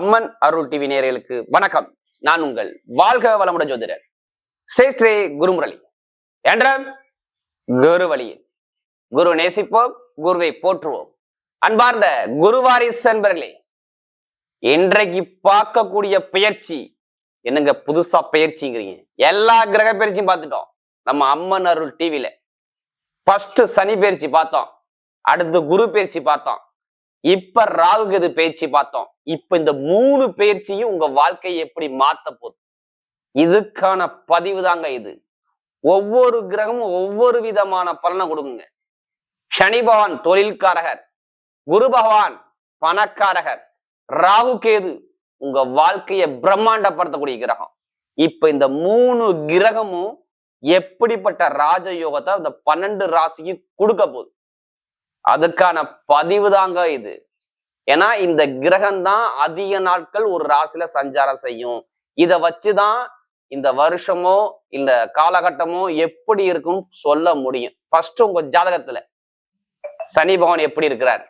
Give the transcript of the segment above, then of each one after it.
அம்மன் அருள் TV நேயர்களுக்கு வணக்கம். நான் உங்கள் வாழ்க வளமுட ஜோதிடர் ஸ்ரேஷ்ரே குருமுரளி. என்ற குரு வழியில். குரு நேசிப்போம் குருவை போற்றுவோம். அன்பார்ந்த குருவாரிஸ் அன்பர்களே இன்றைக்கு பார்க்கக்கூடிய பயிற்சி என்னங்க புதுசா பயிற்சிங்கிறீங்க எல்லா கிரக பயிற்சியும் பார்த்துட்டோம். நம்ம அம்மன் அருள் டிவியில ஃபர்ஸ்ட் சனி பயிற்சி பார்த்தோம். அடுத்து குரு பயிற்சி பார்த்தோம். இப்ப ராகுகது பயிற்சி பார்த்தோம். இப்ப இந்த மூணு பயிற்சியும் உங்க வாழ்க்கையை எப்படி மாத்த போகுது இதுக்கான பதிவு தாங்க இது. ஒவ்வொரு கிரகமும் ஒவ்வொரு விதமான பலனை கொடுக்குங்க. சனி பகவான் தொழில்காரகர் குரு பகவான் பணக்காரகர் ராகு கேது உங்க வாழ்க்கையை பிரம்மாண்டப்படுத்தக்கூடிய கிரகம். இப்ப இந்த மூணு கிரகமும் எப்படிப்பட்ட ராஜயோகத்தை அந்த பன்னெண்டு ராசிக்கு கொடுக்க போகுது? அதுக்கான பதிவு தாங்க இது. ஏன்னா இந்த கிரகம் தான் அதிக நாட்கள் ஒரு ராசியில சஞ்சாரம் செய்யும். இத வச்சுதான் இந்த வருஷமோ இந்த காலகட்டமோ எப்படி இருக்கும்னு சொல்ல முடியும். ஃபர்ஸ்ட் உங்க ஜாதகத்துல சனி பகவான் எப்படி இருக்கிறார்?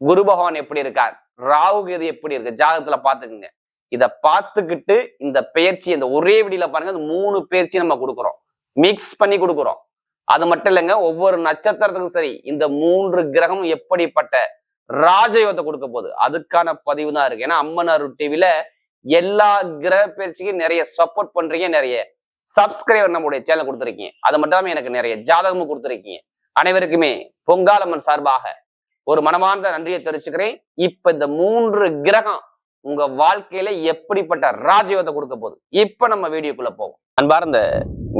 குரு பகவான் எப்படி இருக்கார்? ராகு கேது எப்படி இருக்கு? ஜாதகத்துல பாத்துக்குங்க இத பார்த்துக்கிட்டு இந்த பயிற்சி இந்த ஒரே விடியில பாருங்க மூணு பயிற்சி நம்ம கொடுக்குறோம். மிக்ஸ் பண்ணி கொடுக்குறோம். அது மட்டும் இல்லைங்க ஒவ்வொரு நட்சத்திரத்துக்கும் சரி இந்த மூன்று கிரகமும் எப்படிப்பட்ட ராஜயோகத்தை கொடுக்க போகுது? அதுக்கான பதிவு தான் இருக்கு. ஏன்னா அம்மன் அருள் டிவில எல்லா கிரக பயிற்சிக்கும் நிறைய சப்போர்ட் பண்றீங்க நிறைய சப்ஸ்கிரைபர் நம்முடைய சேனல் கொடுத்துருக்கீங்க. அது மட்டும் இல்லாமல் எனக்கு நிறைய ஜாதகமும் கொடுத்துருக்கீங்க. அனைவருக்குமே பொங்காலம்மன் சார்பாக ஒரு மனமார்ந்த நன்றியை தெரிவிச்சுக்கிறேன். இப்ப இந்த மூன்று கிரகம் உங்க வாழ்க்கையில எப்படிப்பட்ட ராஜயோகத்தை கொடுக்க போகுது? இப்ப நம்ம வீடியோக்குள்ள போவோம். அன்பார்ந்த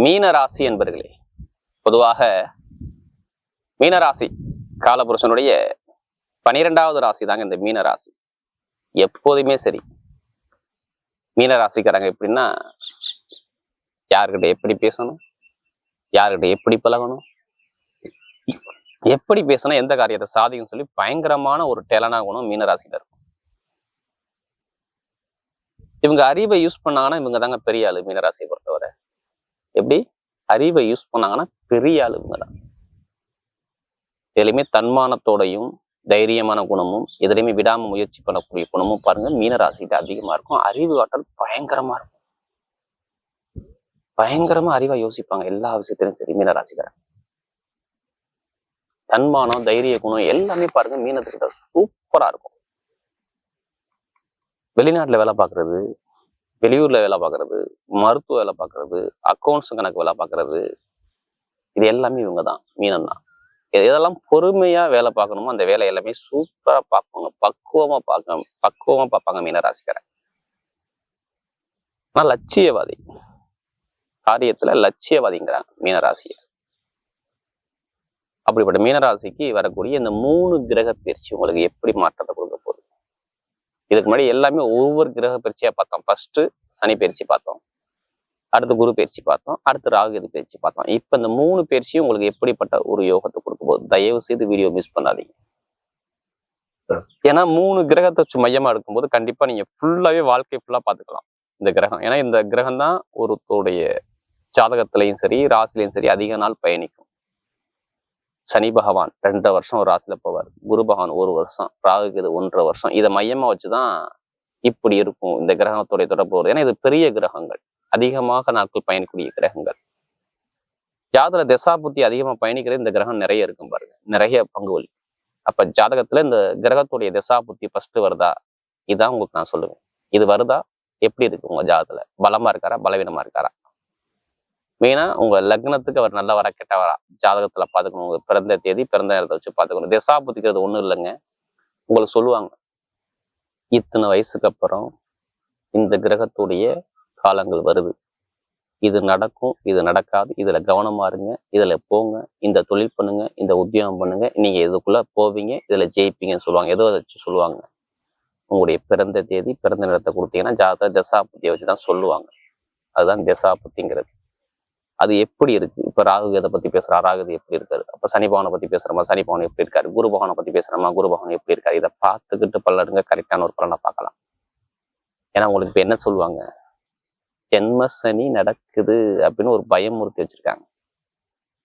மீன ராசி என்பர்களே பொதுவாக மீனராசி காலபுருஷனுடைய பனிரெண்டாவது ராசி தாங்க இந்த மீனராசி. எப்போதுமே சரி. மீனராசிக்காரங்க எப்படின்னா யாருக்கிட்ட எப்படி பேசணும்? யாருக்கிட்ட எப்படி பழகணும்? எப்படி பேசினா எந்த காரியத்தை சாதிக்கும் சொல்லி பயங்கரமான ஒரு டேலனா குணம் மீனராசியில் இருக்கும். இவங்க அறிவை யூஸ் பண்ணாங்கன்னா இவங்க தாங்க பெரிய ஆளு மீனராசியை பொறுத்தவரை. எப்படி? அறிவை யூஸ் பண்ணாங்கன்னா பெரிய ஆளுங்க தான். எதுலையுமே தன்மானத்தோடையும் தைரியமான குணமும் எதுலையுமே விடாம முயற்சி பண்ணக்கூடிய குணமும் பாருங்க மீனராசிட்டு அதிகமா இருக்கும். அறிவு ஆற்றல் பயங்கரமா இருக்கும். பயங்கரமா அறிவா யோசிப்பாங்க எல்லா விஷயத்திலும் சரி மீனராசிக்காரன் தன்மானம் தைரிய குணம் எல்லாமே பாருங்க மீனத்துக்கிட்ட சூப்பரா இருக்கும். வெளிநாட்டுல வேலை பார்க்கறது வெளியூர்ல வேலை பார்க்கறது மருத்துவ வேலை பார்க்கறது அக்கௌண்ட்ஸ் கணக்கு வேலை பார்க்கறது இது எல்லாமே இவங்க தான் மீனம் தான் எதெல்லாம் பொறுமையா வேலை பார்க்கணுமோ அந்த வேலை எல்லாமே சூப்பரா பார்ப்பாங்க. பக்குவமா பார்க்க பக்குவமா பார்ப்பாங்க மீனராசிக்காரன். ஆனா லட்சியவாதி. காரியத்துல லட்சியவாதிங்கிறாங்க மீனராசியை அப்படிப்பட்ட மீனராசிக்கு வரக்கூடிய இந்த மூணு கிரக பயிற்சி உங்களுக்கு எப்படி மாற்றத்தை இதுக்கு முன்னாடி எல்லாமே ஒவ்வொரு கிரக பயிற்சியாக பார்த்தோம். ஃபர்ஸ்ட் சனி பயிற்சி பார்த்தோம். அடுத்து குரு பயிற்சி பார்த்தோம். அடுத்து ராகுகது பயிற்சி பார்த்தோம். இப்ப இந்த மூணு பயிற்சியும் உங்களுக்கு எப்படிப்பட்ட ஒரு யோகத்தை கொடுக்க போகுது? தயவு செய்து வீடியோ மிஸ் பண்ணாதீங்க. ஏன்னா மூணு கிரகத்தை வச்சு மையமா எடுக்கும்போது கண்டிப்பா நீங்க ஃபுல்லாவே வாழ்க்கை ஃபுல்லா பாத்துக்கலாம் இந்த கிரகம். ஏன்னா இந்த கிரகம் தான் ஒருத்தருடைய ஜாதகத்திலையும் சரி ராசிலையும் சரி அதிக நாள் பயணிக்கும். சனி பகவான் ரெண்டரை வருஷம் ஒரு ராசியில் போவார். குரு பகவான் ஒரு வருஷம் ராகுக்கு இது ஒன்றரை வருஷம். இதை மையமா வச்சுதான் இப்படி இருக்கும் இந்த கிரகத்துடைய தொடர்பு வருது. ஏன்னா இது பெரிய கிரகங்கள். அதிகமாக நாட்கள் பயணிக்கூடிய கிரகங்கள். ஜாதக திசா புத்தி அதிகமா பயணிக்கிறது இந்த கிரகம் நிறைய இருக்கும் பாருங்க. நிறைய பங்கு வலி. அப்ப ஜாதகத்துல இந்த கிரகத்துடைய திசா புத்தி ஃபர்ஸ்ட் வருதா? இதான் உங்களுக்கு நான் சொல்லுவேன். இது வருதா? எப்படி இருக்கு உங்க ஜாதகத்துல? பலமா இருக்காரா? பலவீனமா இருக்காரா? மெயினா உங்க லக்னத்துக்கு அவர் நல்ல வர கெட்ட வரா ஜாதகத்துல பாத்துக்கணும் உங்க பிறந்த தேதி பிறந்த நேரத்தை வச்சு பாத்துக்கணும் திசா புத்திக்கிறது ஒண்ணும் இல்லைங்க. உங்களுக்கு சொல்லுவாங்க. இத்தனை வயசுக்கு அப்புறம் இந்த கிரகத்துடைய காலங்கள் வருது. இது நடக்கும் இது நடக்காது. இதுல கவனமா இருங்க. இதுல போங்க. இந்த தொழில் பண்ணுங்க. இந்த உத்தியோகம் பண்ணுங்க. நீங்க இதுக்குள்ள போவீங்க. இதுல ஜெயிப்பீங்கன்னு சொல்லுவாங்க. ஏதோ வச்சு சொல்லுவாங்க. உங்களுடைய பிறந்த தேதி பிறந்த நேரத்தை கொடுத்தீங்கன்னா ஜாதக தசாபுத்தியை வச்சு தான் சொல்லுவாங்க. அதுதான் தசாபுத்திங்கிறது அது எப்படி இருக்கு? இப்ப ராகு எதை பத்தி பேசுறா ராகுது எப்படி இருக்காரு? அப்ப சனி பவனை பத்தி பேசுறமா சனி பவன் எப்படி இருக்காரு? குரு பகவானை பத்தி பேசுறோமா குரு பகவான் எப்படி இருக்காரு? இதை பார்த்துக்கிட்டு பல்லடுங்க. கரெக்டான ஒரு பலனை பார்க்கலாம். ஏன்னா உங்களுக்கு இப்ப என்ன சொல்லுவாங்க? ஜென்ம சனி நடக்குது அப்படின்னு ஒரு பயமூர்த்தி வச்சிருக்காங்க.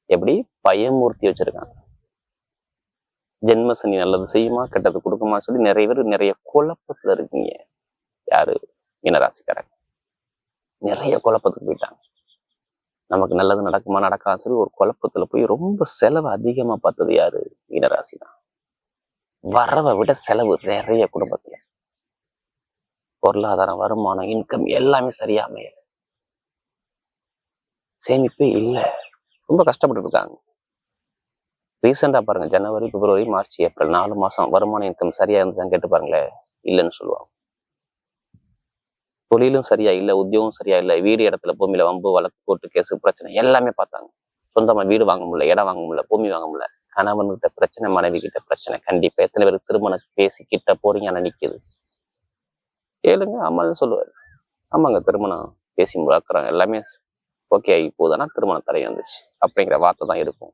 எப்படி? பயமூர்த்தி வச்சிருக்காங்க. ஜென்ம சனி நல்லது செய்யுமா? கெட்டது கொடுக்குமா? சொல்லி நிறைய பேர் நிறைய குழப்பத்துல இருக்கீங்க. யாரு? மீனராசிக்காரங்க. நிறைய குழப்பத்துக்கு போயிட்டாங்க. நமக்கு நல்லது நடக்குமா நடக்கா சரி ஒரு குழப்பத்துல போய் ரொம்ப செலவு அதிகமா பார்த்தது யாரு? மீனராசி தான் வரவை விட செலவு நிறைய குடும்பத்துல. பொருளாதாரம் வருமானம் இன்கம் எல்லாமே சரியா அமையல. சேமிப்பே இல்லை. ரொம்ப கஷ்டப்பட்டு இருக்காங்க. ரீசெண்டா பாருங்க ஜனவரி பிப்ரவரி மார்ச் ஏப்ரல் நாலு மாசம் வருமானம் இன்கம் சரியா இருந்துச்சான்னு கேட்டு பாருங்களேன். இல்லைன்னு சொல்லுவாங்க. தொழிலும் சரியா இல்ல உத்தியோகம் சரியா இல்ல வீடு இடத்துல பூமியில வம்பு வழக்கு கோர்ட்டு கேஸு பிரச்சனை எல்லாமே பார்த்தாங்க. சொந்தமா வீடு வாங்க முடியல இடம் வாங்க முடியல பூமி வாங்க முடியல. கணவன்கிட்ட பிரச்சனை மனைவி கிட்ட பிரச்சனை கண்டிப்பா எத்தனை பேர் திருமணம் பேசி கிட்ட போறீங்க ஆனா நிக்குது. கேளுங்க அம்மா சொல்லுவாரு. ஆமாங்க திருமணம் பேசி முழக்கிறாங்க எல்லாமே ஓகே ஆகி போகுதுன்னா திருமணம் தடை வந்துச்சு அப்படிங்கிற வார்த்தை தான் இருக்கும்.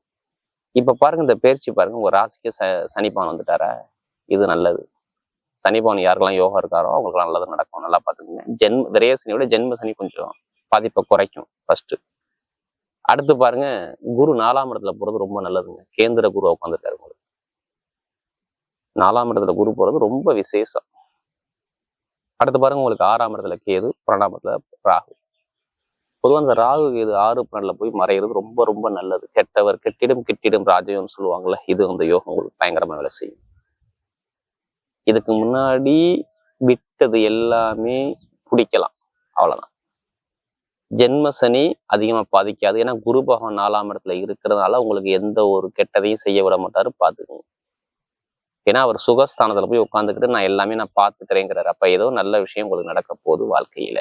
இப்ப பாருங்க இந்த பயிற்சி பாருங்க உங்க ராசிக்கு ச சனிப்பான் வந்துட்டாரா? இது நல்லது. சனி பவன் யாருக்கெல்லாம் யோகா இருக்காரோ அவங்களுக்குலாம் நல்லது நடக்கும். நல்லா பார்த்துக்கோங்க. ஜென்ம விரைய சனியோட ஜென்ம சனி கொஞ்சம் பாதிப்பை குறைக்கும் ஃபர்ஸ்ட் அடுத்து பாருங்க குரு நாலாம் இடத்துல போறது ரொம்ப நல்லதுங்க. கேந்திர குரு உட்காந்துருக்காரு உங்களுக்கு நாலாம் இடத்துல குரு போறது ரொம்ப விசேஷம். அடுத்து பாருங்க உங்களுக்கு ஆறாம் இடத்துல கேது பன்னெண்டாம் இடத்துல ராகு. பொதுவாக அந்த ராகு கேது ஆறு பன்னெண்டுல போய் மறைகிறது ரொம்ப ரொம்ப நல்லது. கெட்டவர் கெட்டிடும் கெட்டிடும் ராஜயோன்னு சொல்லுவாங்கல்ல இது அந்த யோகம் உங்களுக்கு பயங்கரமா வேலை செய்யும். இதுக்கு முன்னாடி விட்டது எல்லாமே பிடிக்கலாம். அவ்வளவுதான். ஜென்ம சனி அதிகமா பாதிக்காது. ஏன்னா குரு பகவான் நாலாம் இடத்துல இருக்கிறதுனால உங்களுக்கு எந்த ஒரு கெட்டதையும் செய்ய விட மாட்டாரு பார்த்துக்கோங்க ஏன்னா அவர் சுகஸ்தானத்தில் போய் உட்காந்துக்கிட்டு நான் எல்லாமே நான் பார்த்துக்கிறேங்கிறார் அப்ப ஏதோ நல்ல விஷயம் உங்களுக்கு நடக்க போகுது வாழ்க்கையில.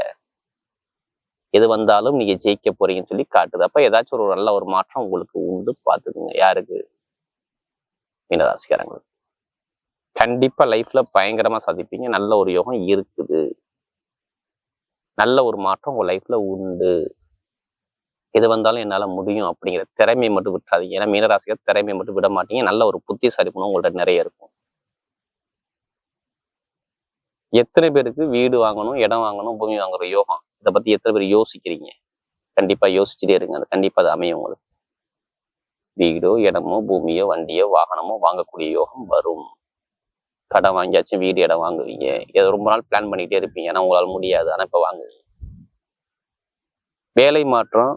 எது வந்தாலும் நீங்க ஜெயிக்க போறீங்கன்னு சொல்லி காட்டுது. அப்போ ஏதாச்சும் ஒரு நல்ல ஒரு மாற்றம் உங்களுக்கு உண்டு பார்த்துக்குங்க யாருக்கு? மீனராசிக்காரங்களுக்கு. கண்டிப்பா லைஃப்பில் பயங்கரமா சாதிப்பீங்க நல்ல ஒரு யோகம் இருக்குது. நல்ல ஒரு மாற்றம் உங்க லைஃப்ல உண்டு. எது வந்தாலும் என்னால முடியும் அப்படிங்கிற திறமையை மட்டும் விட்டாதீங்க ஏன்னா மீனராசிகள் திறமையை மட்டும் விட மாட்டீங்க. நல்ல ஒரு புத்தி குணம் உங்கள்கிட்ட நிறைய இருக்கும். எத்தனை பேருக்கு வீடு வாங்கணும் இடம் வாங்கணும் பூமி வாங்குற யோகம்? இதை பத்தி எத்தனை பேர் யோசிக்கிறீங்க? கண்டிப்பா யோசிச்சுட்டே இருங்க. அது கண்டிப்பா அது அமையும் உங்களுக்கு. வீடோ இடமோ பூமியோ வண்டியோ வாகனமோ வாங்கக்கூடிய யோகம் வரும். கடன் வாங்கியாச்சும் வீடு இடம் வாங்குவீங்க. இதை ரொம்ப நாள் பிளான் பண்ணிக்கிட்டே இருப்பீங்க. ஆனால் உங்களால் முடியாது. ஆனால் இப்போ வாங்குவீங்க. வேலை மாற்றம்.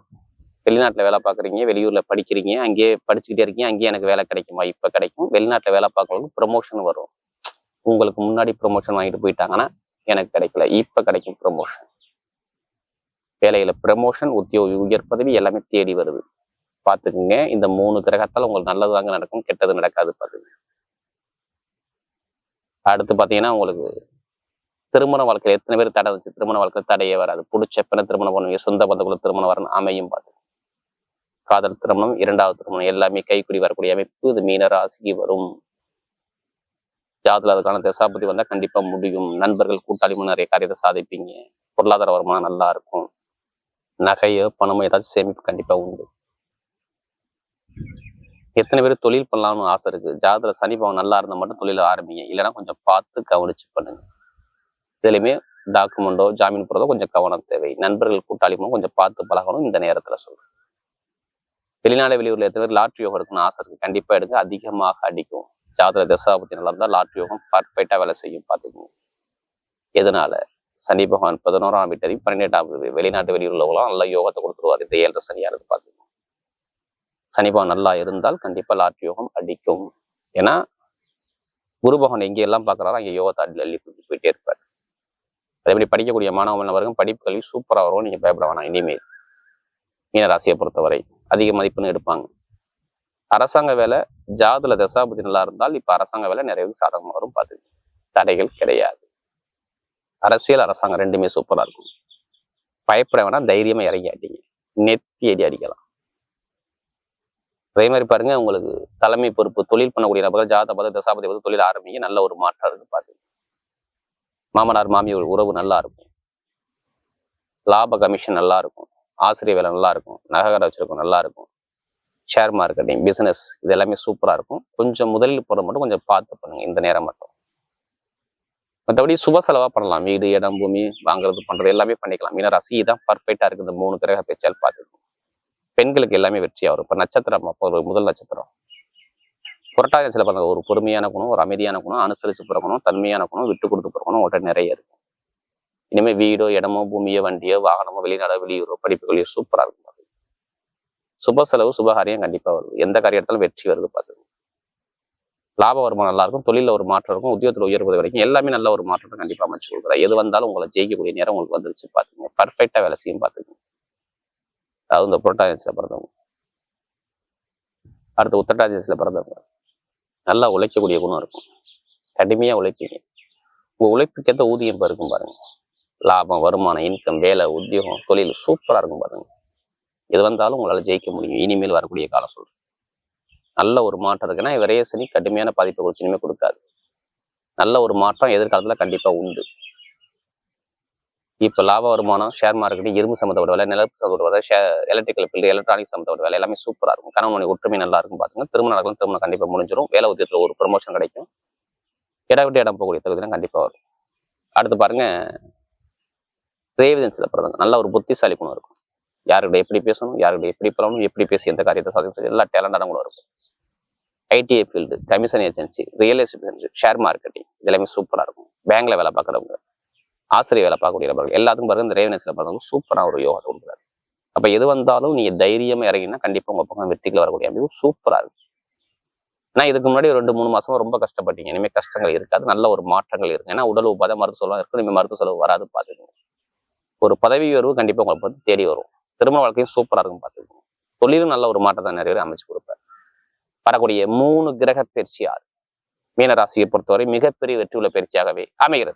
வெளிநாட்டில் வேலை பார்க்குறீங்க வெளியூரில் படிக்கிறீங்க அங்கேயே படிச்சுக்கிட்டே இருக்கீங்க அங்கேயே எனக்கு வேலை கிடைக்குமா? இப்போ கிடைக்கும். வெளிநாட்டில் வேலை பார்க்கறவங்களுக்கு ப்ரொமோஷன் வரும். உங்களுக்கு முன்னாடி ப்ரொமோஷன் வாங்கிட்டு போயிட்டாங்கன்னா எனக்கு கிடைக்கல. இப்போ கிடைக்கும் ப்ரொமோஷன் வேலையில ப்ரமோஷன் உத்தியோக உயர் பதவி எல்லாமே தேடி வருது. பார்த்துக்குங்க. இந்த மூணு கிரகத்தால் உங்களுக்கு நல்லது தாங்க நடக்கும் கெட்டது நடக்காது பார்த்துங்க அடுத்து பார்த்தீங்கன்னா உங்களுக்கு திருமண வாழ்க்கையில் எத்தனை பேர் தடை வச்சு திருமண வாழ்க்கை தடையே வராது. பிடிச்ச பின்ன திருமணம் பண்ணுவீங்க. சொந்த பந்தக்குள்ள திருமணம் வரணும் அமையும் பார்த்து காதல் திருமணம் இரண்டாவது திருமணம் எல்லாமே கைக்குடி வரக்கூடிய அமைப்பு. இது மீன ராசிக்கு வரும். ஜாதில் அதுக்கான தசாபதி வந்தால் கண்டிப்பாக முடியும். நண்பர்கள் கூட்டாளி நிறைய காரியத்தை சாதிப்பீங்க. பொருளாதார வருமானம் நல்லா இருக்கும். நகையோ பணமோ ஏதாச்சும் சேமிப்பு கண்டிப்பாக உண்டு. எத்தனை பேர் தொழில் பண்ணலாம்னு ஆசை இருக்கு. ஜாதகத்துல சனி பவன் நல்லா இருந்தால் மட்டும் தொழில ஆரம்பிங்க. இல்லைன்னா கொஞ்சம் பார்த்து கவனிச்சு பண்ணுங்க. இதுலையுமே டாக்குமெண்டோ ஜாமீன் போடுறதோ கொஞ்சம் கவனம் தேவை. நண்பர்கள் கூட்டாளிகளும் கொஞ்சம் பார்த்து பழகணும். இந்த நேரத்துல சொல்கிறேன் வெளிநாடு வெளியூர்ல எத்தனை பேர் லாட்ரி யோகம் எடுக்கணும்னு ஆசை இருக்கு. கண்டிப்பா எடுங்க. அதிகமாக அடிக்கும். ஜாதக தசாபத்தி நல்லா இருந்தால் லாட்ரி யோகம் பர்ஃபெக்டாக வேலை செய்யும். பார்த்துக்கோங்க. எதனால? சனி பகவான் பதினோராம் வீட்டதி பன்னிரெண்டாம் வெளிநாட்டு வெளியூர்ல உள்ளவங்களாம் நல்ல யோகத்தை கொடுத்துருவார். இந்த ஏழரை சனியானது பார்த்துக்கோங்க. சனிபவம் நல்லா இருந்தால் கண்டிப்பா லாட்ரி யோகம் அடிக்கும். ஏன்னா குரு பகவான் எங்க எல்லாம் பாக்குறாரோ அங்கே யோகத்தை அள்ளி அள்ளி போயிட்டே இருப்பார். அதேபடி படிக்கக்கூடிய மாணவ மாணவர்கள் படிப்பு கல்வி சூப்பரா வரும் நீங்க பயப்பட வேணாம். இனிமேல் மீனராசியை பொறுத்தவரை அதிக மதிப்புன்னு எடுப்பாங்க. அரசாங்க வேலை ஜாதுல தசாபதி நல்லா இருந்தால் இப்ப அரசாங்க வேலை நிறைய பேருக்கு வரும் பார்த்து தடைகள் கிடையாது. அரசியல் அரசாங்கம் ரெண்டுமே சூப்பரா இருக்கும். பயப்பட வேணாம். தைரியமா இறங்கி அடிங்க நெத்தி அடி அடிக்கலாம். அதே மாதிரி பாருங்க உங்களுக்கு தலைமை பொறுப்பு தொழில் பண்ணக்கூடிய நபர்கள் ஜாத பத தசாபதி வந்து தொழில் ஆரம்பிங்க நல்ல ஒரு மாற்றம் இருக்கு பாத்து மாமனார் மாமியோட உறவு நல்லா இருக்கும். லாப கமிஷன் நல்லா இருக்கும். ஆசிரியர் வேலை நல்லா இருக்கும். நகை வச்சிருக்கும் நல்லா இருக்கும். ஷேர் மார்க்கெட்டிங் பிசினஸ் இது எல்லாமே சூப்பரா இருக்கும். கொஞ்சம் முதலில் போட மட்டும் கொஞ்சம் பார்த்து பண்ணுங்க இந்த நேரம் மட்டும். மற்றபடி சுப செலவா பண்ணலாம். வீடு இடம் பூமி வாங்குறது பண்றது எல்லாமே பண்ணிக்கலாம். மீனராசி தான் பர்ஃபெக்டாக இருக்கு இந்த மூணு கிரக பேச்சால் பார்த்துக்கணும் பெண்களுக்கு எல்லாமே வெற்றியாக வரும் இப்ப நட்சத்திரம் அப்போ ஒரு முதல் நட்சத்திரம். புரட்டாதி சில பண்ண ஒரு பொறுமையான குணம் ஒரு அமைதியான குணம் அனுசரிச்சு பிறக்கணும் தன்மையான குணம் விட்டு கொடுத்து பிறக்கணும் உடனே நிறைய இருக்கும் இனிமேல் வீடோ இடமோ பூமியோ வண்டியோ வாகனமோ வெளிநாடோ வெளியூரோ படிப்புகளையோ சூப்பரா இருக்கும் பாருங்க. சுப செலவு சுபகாரியம் கண்டிப்பா வருது. எந்த காரியத்தாலும் வெற்றி வருது பார்த்துக்கோங்க லாப வருமானம் நல்லா இருக்கும் தொழில ஒரு மாற்றம் இருக்கும் உத்தியோகத்தில் உயர்வது வரைக்கும் எல்லாமே நல்ல ஒரு மாற்றத்தை கண்டிப்பா அமைச்சு கொடுக்குறேன் எது வந்தாலும் உங்களை ஜெயிக்கக்கூடிய நேரம் உங்களுக்கு வந்துருச்சு பாத்துக்கோங்க. பர்ஃபெக்டாக வேலை செய்யும் பார்த்துங்க அதாவது இந்த புரட்டாசியில் பிறந்தவங்க. அடுத்து உத்தரட்டாசியில் பிறந்தவங்க. நல்லா உழைக்கக்கூடிய குணம் இருக்கும். கடுமையா உழைப்பீங்க. உங்க உழைப்புக்கேற்ற ஊதியம் இருக்கும் பாருங்க. லாபம் வருமானம் இன்கம் வேலை உத்தியோகம் தொழில் சூப்பரா இருக்கும் பாருங்க. எது வந்தாலும் உங்களால ஜெயிக்க முடியும். இனிமேல் வரக்கூடிய காலம் சொல்றேன். நல்ல ஒரு மாற்றம் இருக்குன்னா விரைய சனி கடுமையான பாதிப்பை குறிச்சு கொடுக்காது. நல்ல ஒரு மாற்றம் எதிர்காலத்துல கண்டிப்பா உண்டு. இப்ப லாப வருமானம் ஷேர் மார்க்கெட் இரும்பு சம்மந்தப்பட்ட வேலை நிலப்பு சம்மந்தப்பட்ட வேலை ஷே எலக்ட்ரிக்கல் ஃபீல்டு எலக்ட்ரானிக் சம்மந்தப்பட்ட வேலை எல்லாமே சூப்பராக இருக்கும். கணவன் ஒற்றுமை நல்லா இருக்கும் பார்த்துங்க திருமணம் நடக்கும் திருமணம் கண்டிப்பாக முடிஞ்சிடும் வேலை உத்தியத்துல ஒரு ப்ரொமோஷன் கிடைக்கும். இடம் விட்டு இடம் போகக்கூடிய தகுதிலாம் கண்டிப்பாக வரும். அடுத்து பாருங்க ரேவிதன்ஸ்ல பிறந்தவங்க. நல்ல ஒரு புத்திசாலி குணம் இருக்கும். யாருக்கிட்ட எப்படி பேசணும் யாருக்கிட்ட எப்படி பழகணும் எப்படி பேசி எந்த காரியத்தை சாதிக்கணும் எல்லா டேலண்டான குணம் இருக்கும். ITI field commission agency real estate share marketing இதெல்லாமே சூப்பரா இருக்கும். பேங்க்ல வேலை பார்க்குறவங்க. ஆசிரியர் வேலை பார்க்கக்கூடிய நபர்கள். எல்லாத்துக்கும் பாருங்க இந்த ரேவனஸ்ல பாருங்க சூப்பரா ஒரு யோகத்தை கொடுக்குறாரு அப்ப எது வந்தாலும் நீங்க தைரியமா இறங்கினா கண்டிப்பா உங்க பக்கம் வெற்றிகள் வரக்கூடிய அமைப்பு சூப்பரா இருக்கும். ஏன்னா இதுக்கு முன்னாடி ரெண்டு மூணு மாசமா ரொம்ப கஷ்டப்பட்டீங்க. இனிமே கஷ்டங்கள் இருக்காது. நல்ல ஒரு மாற்றங்கள் இருக்கு. ஏன்னா உடல் உபாதை மருத்துவ செலவு இருக்கு. இனிமே மருத்துவ செலவு வராது பார்த்துக்கோங்க. ஒரு பதவி உயர்வு கண்டிப்பா உங்களுக்கு வந்து தேடி வரும். திருமண வாழ்க்கையும் சூப்பரா இருக்கும் பார்த்துக்கோங்க. தொழிலும் நல்ல ஒரு மாற்றத்தை நிறைய பேர் அமைச்சு கொடுப்பார் வரக்கூடிய மூணு கிரக பயிற்சி ஆறு. மீனராசியை பொறுத்தவரை மிகப்பெரிய வெற்றி உள்ள பயிற்சியாகவே அமைகிறது.